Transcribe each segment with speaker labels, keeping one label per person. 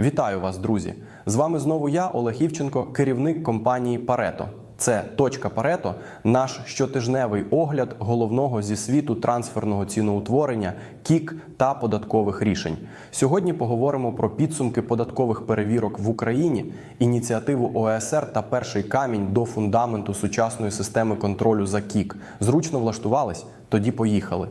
Speaker 1: Вітаю вас, друзі! З вами знову я, Олег Івченко, керівник компанії Парето. Це точка Парето, наш щотижневий огляд головного зі світу трансферного ціноутворення, кік та податкових рішень. Сьогодні поговоримо про підсумки податкових перевірок в Україні, ініціативу ОЕСР та перший камінь до фундаменту сучасної системи контролю за кік. Зручно влаштувались? Тоді поїхали.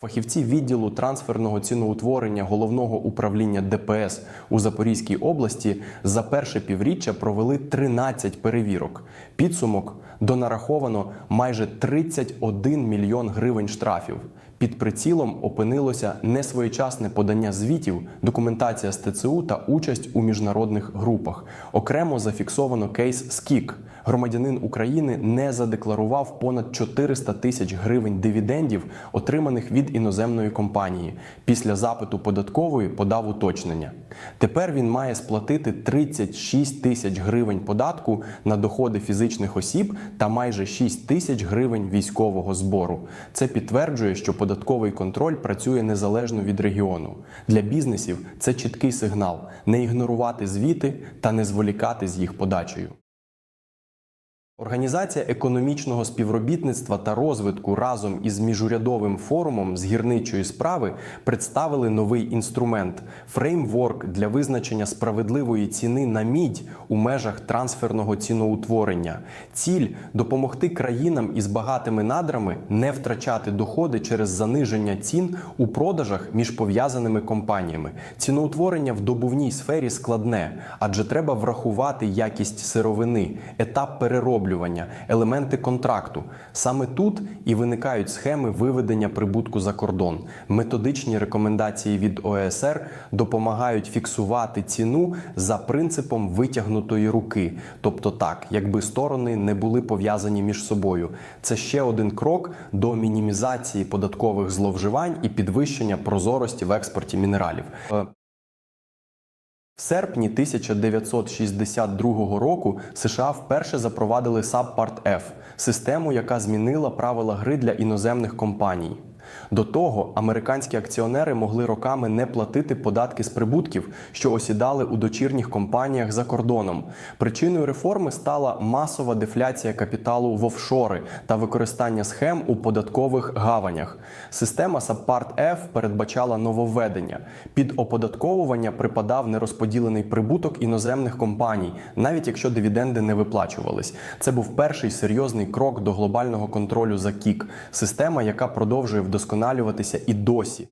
Speaker 1: Фахівці відділу трансферного ціноутворення головного управління ДПС у Запорізькій області за перше півріччя провели 13 перевірок. Підсумок донараховано майже 31 мільйон гривень штрафів. Під прицілом опинилося несвоєчасне подання звітів, документація з ТЦУ та участь у міжнародних групах. Окремо зафіксовано кейс СКІК. Громадянин України не задекларував понад 400 тисяч гривень дивідендів, отриманих від іноземної компанії. Після запиту податкової подав уточнення. Тепер він має сплатити 36 тисяч гривень податку на доходи фізичних осіб та майже 6 тисяч гривень військового збору. Це підтверджує, що податковий контроль працює незалежно від регіону. Для бізнесів це чіткий сигнал не ігнорувати звіти та не зволікати з їх подачею. Організація економічного співробітництва та розвитку разом із міжурядовим форумом з гірничої справи представили новий інструмент фреймворк для визначення справедливої ціни на мідь у межах трансферного ціноутворення. Ціль допомогти країнам із багатими надрами не втрачати доходи через заниження цін у продажах між пов'язаними компаніями. Ціноутворення в добувній сфері складне, адже треба врахувати якість сировини, етап перероблення елементи контракту. Саме тут і виникають схеми виведення прибутку за кордон. Методичні рекомендації від ОЕСР допомагають фіксувати ціну за принципом витягнутої руки, тобто так, якби сторони не були пов'язані між собою. Це ще один крок до мінімізації податкових зловживань і підвищення прозорості в експорті мінералів. В серпні 1962 року США вперше запровадили Subpart F – систему, яка змінила правила гри для іноземних компаній. До того американські акціонери могли роками не платити податки з прибутків, що осідали у дочірніх компаніях за кордоном. Причиною реформи стала масова дефляція капіталу в офшори та використання схем у податкових гаванях. Система Subpart F передбачала нововведення. Під оподатковування припадав нерозподілений прибуток іноземних компаній, навіть якщо дивіденди не виплачувались. Це був перший серйозний крок до глобального контролю за кік, система, яка продовжує вдосконалюватися і досі.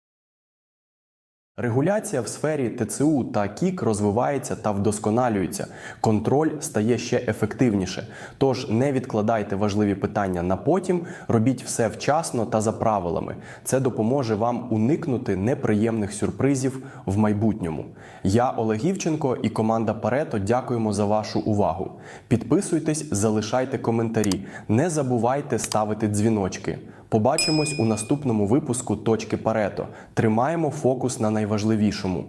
Speaker 1: Регуляція в сфері ТЦУ та КІК розвивається та вдосконалюється. Контроль стає ще ефективніше. Тож не відкладайте важливі питання на потім, робіть все вчасно та за правилами. Це допоможе вам уникнути неприємних сюрпризів в майбутньому. Я Олег Івченко і команда Парето дякуємо за вашу увагу. Підписуйтесь, залишайте коментарі, не забувайте ставити дзвіночки. Побачимось у наступному випуску точки Парето. Тримаємо фокус на найважливішому.